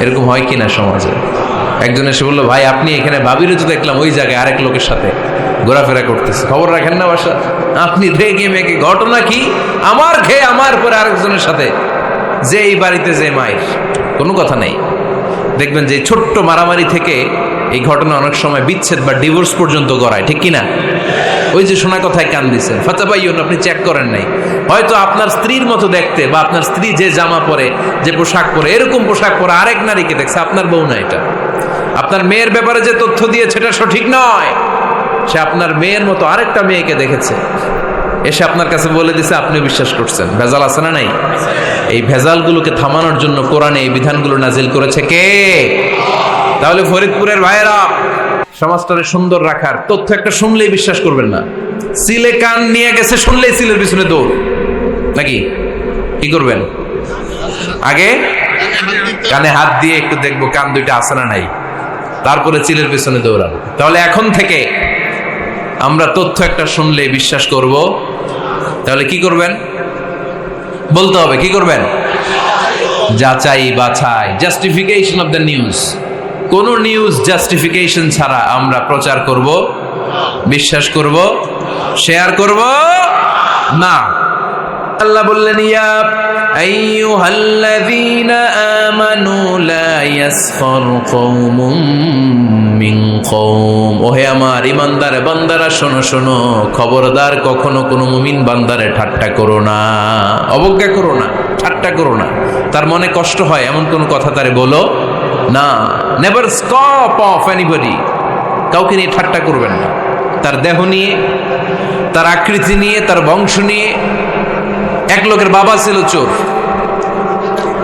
এরকম হয় কি না সমাজে? একজন এসে বলল, ভাই, আপনি এখানে ভাবিরও তো দেখলাম ওই জায়গায় আরেক লোকের সাথে ঘোরাফেরা করতেছে। খবর রাখেন না বাসা। আপনি রেগে মেগে, ঘটনা কি? আমার খেয়ে আমার পরে আরেকজনের সাথে। যে এই বাড়িতে যে মায়ের, কোনো কথা নেই। দেখবেন যে ছোট্ট মারামারি থেকে এই ঘটনা অনেক সময় বিচ্ছেদ বা ডিভোর্স পর্যন্ত গড়ায়, ঠিক কিনা? ওই যে শোনা কথায় কান দিচ্ছেন ফাতাবাইয়ন আপনি চেক করেন নাই। হয়তো আপনার স্ত্রীর মতো দেখতে বা আপনার স্ত্রী যে জামা পরে, যে পোশাক পরে, এরকম পোশাক পরে আরেক নারীকে দেখছে, আপনার বউ না এটা। আপনার মেয়ের ব্যাপারে যে তথ্য দিয়েছে, এটা সঠিক নয়। সে আপনার মেয়ের মতো আরেকটা মেয়েকে দেখেছে। এসে আপনার কাছে বলে দিছে, আপনি বিশ্বাস করছেন। ভেজাল আছে না নাই? এই ভেজালগুলোকে থামানোর জন্য কোরআনে এই বিধানগুলো নাজিল করেছে কে? তাহলে ফরিদপুরের ভাইয়েরা সমাজটারে সুন্দর রাখার তথ্য একটা শুনলেই বিশ্বাস করবেন না। সিলে কান নিয়ে গেছে, শুনলেই সিলের পিছনে দৌড়। নাকি? কি করবেন? আগে? কানে হাত দিয়ে একটু দেখব কান দুইটা আছে না নাই। তারপরে চিলের পিছনে দৌড়াবো। তাহলে এখন থেকে আমরা তথ্য একটা শুনলে বিশ্বাস করব। তাহলে কি করবেন? বলতে হবে, কি করবেন? যাচাই বাছাই জাস্টিফিকেশন অফ দ্য নিউজ কোন নিউজ জাস্টিফিকেশন ছাড়া আমরা প্রচার করব, বিশ্বাস করব শেয়ার করব? না। আল্লাহ বললেন, ইয়া আইয়ুহাল্লাযীনা আমানু লা ইয়াসখার কওমুম মিন কওম। ওহে আমার ইমানদার বান্দারা, শোনো শোনো, খবরদার কখনো কোনো মুমিন বান্দারে ঠাট্টা করো না। অবজ্ঞা করো না, ঠাট্টা করো না। তার মনে কষ্ট হয়, এমন কোনো কথা তারে বলো। না নেভার স্কপ অফ এনিবডি কাউকে নিয়ে ঠাট্টা করবেন না। তার দেহ নিয়ে, তার আকৃতি নিয়ে, তার বংশ নিয়ে, এক লোকের বাবা ছিল চোর,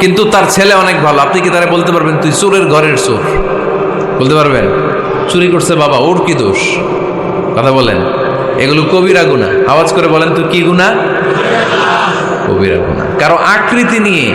কিন্তু তার ছেলে অনেক ভালো। আপনি কি তারা বলতে পারবেন, তুই চোরের ঘরের চোর? বলতে পারবেন? চুরি করছে বাবা, ওর কি দোষ? কথা বলেন। এগুলো কবিরা গুণা। আওয়াজ করে বলেন তুই কি গুণা? কবিরা গুণা। কারও আকৃতি নিয়ে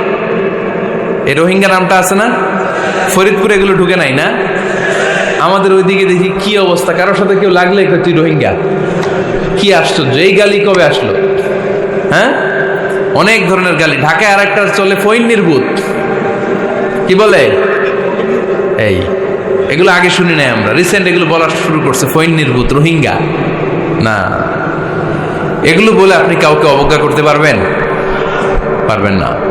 এই রোহিঙ্গা নামটা আছে না? ফরিদপুর এগুলো ঢুকে নাই না? আমাদের ওইদিকে দেখি কি অবস্থা? কারোর সাথে কেউ লাগলে তুই রোহিঙ্গা? কি আশ্চর্য, এই গালি কবে আসলো? হ্যাঁ? অনেক ধরনের গালি। ঢাকায় আর একটা চলে ফৈন নির্বুত কি বলে? এই, এগুলো আগে শুনি নাই আমরা। রিসেন্ট এগুলো বলা শুরু করছে ফৈন নির্বুত রোহিঙ্গা। না। এগুলো বলে আপনি কাউকে অবজ্ঞা করতে পারবেন? পারবেন না।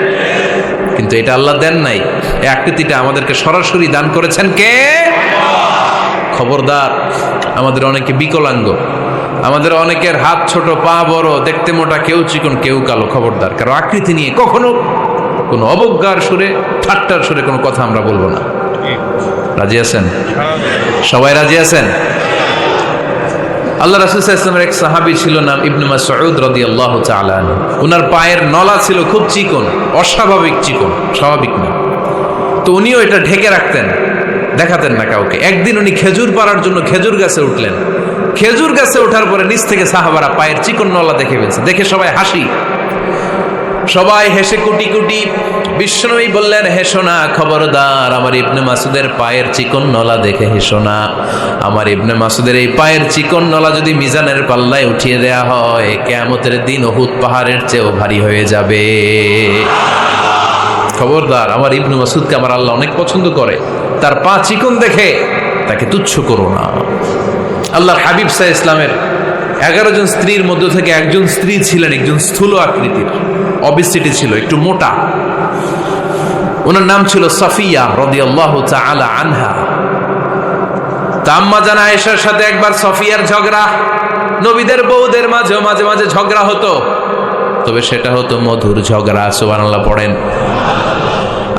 কিন্তু এটা আল্লাহ দেন নাই। এই আকৃতিটা আমাদেরকে সরাসরি দান করেছেন কে? খবরদার, আমাদের অনেকে বিকলাঙ্গ, আমাদের অনেকের হাত ছোট, পা বড়, দেখতে মোটা, কেউ চিকন, কেউ কালো, খবরদার। কারও আকৃতি নিয়ে কখনো কোনো অবজ্ঞার সুরে, ঠাট্টার সুরে কোনো কথা আমরা বলব না। রাজি আছেন? সবাই রাজি আছেন? আল্লাহ রাসুল ইসলামের এক সাহাবি ছিল নাম ইবনু মাসউদ রাদিয়াল্লাহু তাআলা। উনার পায়ের নলা ছিল খুব চিকন, অস্বাভাবিক চিকন, স্বাভাবিক না। তো উনিও এটা ঢেকে রাখতেন, দেখাতেন না কাউকে। একদিন উনি খেজুর পাড়ার জন্য খেজুর গাছে উঠলেন। খেজুর গাছে ওঠার পরে নিচ থেকে সাহাবারা পায়ের চিকন নলা দেখে ফেলছে। দেখে সবাই হাসি। সবাই হেসে কুটি কুটি। বিষ্ণুই বললেন হেসো না খবরদার, আমার ইবনে মাসুদের পায়ের চিকন নলা দেখে হেসো না আমার ইবনে মাসুদের এই পায়ের চিকন নলা যদি মিজানের পাল্লায় উঠিয়ে দেয়া হয়, কেয়ামতের দিন ওহুদ পাহাড়ের চেয়েও ভারী হয়ে যাবে। খবরদার, আমার ইবনু মাসুদকে আমার আল্লাহ অনেক পছন্দ করে। তার পা চিকন দেখে তাকে তুচ্ছ করো না। আল্লাহর হাবিব সাহ ইসলামের এগারো জন স্ত্রীর মধ্য থেকে একজন স্ত্রী ছিলেন, একজন স্থূল আকৃতির অবিসিটি ছিল, একটু মোটা। ওনার নাম ছিল সফিয়া রদিয়াল্লাহু আলা আনহা। তাম্মা জানা আয়েশার সাথে একবার সফিয়ার ঝগড়া, নবীদের বউদের মাঝে মাঝে মাঝে ঝগড়া হতো। তবে সেটা হতো মধুর ঝগড়া, সুবহানাল্লাহ, পড়েন।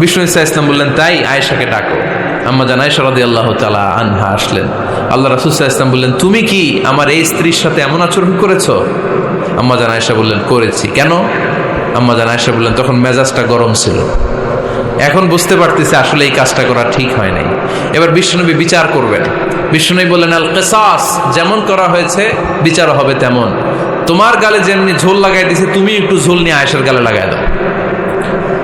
বিষ্ণু ইসা ইসলাম বললেন, তাই আয়েশাকে ডাকো। আম্মা জান আয়েশা রাদি আল্লাহ তালা আনহা আসলেন। আল্লাহ রাসুসাহ ইসলাম বললেন, তুমি কি আমার এই স্ত্রীর সাথে এমন আচরণ করেছ? আম্মা জান আয়েশা বললেন, করেছি। কেন? আম্মা জান আয়েশা বললেন, তখন মেজাজটা গরম ছিল। এখন বুঝতে পারতেছি আসলে এই কাজটা করা ঠিক হয় নাই। এবার বিশ্বনবী বিচার করবেন। বিষ্ণুনবী বললেন, আল কেসাস, যেমন করা হয়েছে বিচার হবে তেমন। তোমার গালে যেমনি ঝোল লাগাই দিছে তুমি একটু ঝোল নিয়ে আয়েশার গালে লাগাই দাও।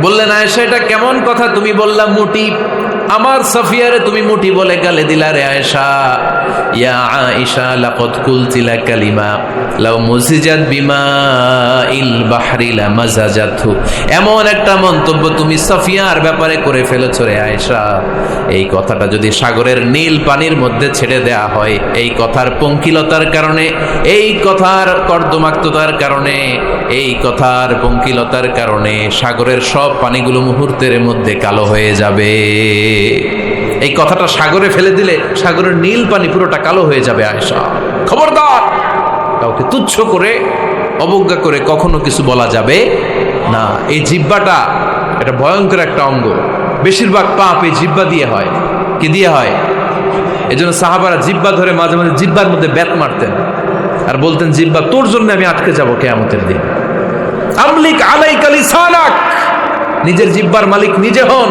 বললেন আয়েশা এটা কেমন কথা? তুমি বললাম মুটি। আমার সাফিয়ারে তুমি মুটি বলে গালে দিলা রে আয়েশা। ইয়া আয়েশা, লাকাদ কুলতিলা কালিমা, লাউ মুজিজাত বিমা ইল বাহরি লা মাজাজাতহু। এমন একটা মন্তব্য তুমি সাফিয়ার ব্যাপারে করে ফেলেছো রে আয়েশা। এই কথাটা যদি সাগরের নীল পানির মধ্যে ছেড়ে দেয়া হয়, এই কথার পঙ্কিলতার কারণে, এই কথার কর্দমাক্ততার কারণে, এই কথার পঙ্কিলতার কারণে সাগরের সব পানিগুলো মুহূর্তের মধ্যে কালো হয়ে যাবে। এই কথাটা সাগরে ফেলে দিলে সাগরের নীল পানি পুরোটা কালো হয়ে যাবে আয়সা খবরদার! কাউকে তুচ্ছ করে, অবজ্ঞা করে কখনো কিছু বলা যাবে না। এই জিব্বাটা এটা ভয়ঙ্কর একটা অঙ্গ। বেশিরভাগ পাপ এই জিব্বা দিয়ে হয়। কি দিয়ে হয়? এই জন্য সাহাবারা জিব্বা ধরে মাঝে মাঝে জিব্বার মধ্যে ব্যাত মারতেন আর বলতেন জিব্বা তোর জন্য আমি আটকে যাব কেয়ামতের দিন। আমলিক আলাইকালি সানাক নিজের জিব্বার মালিক নিজে হন।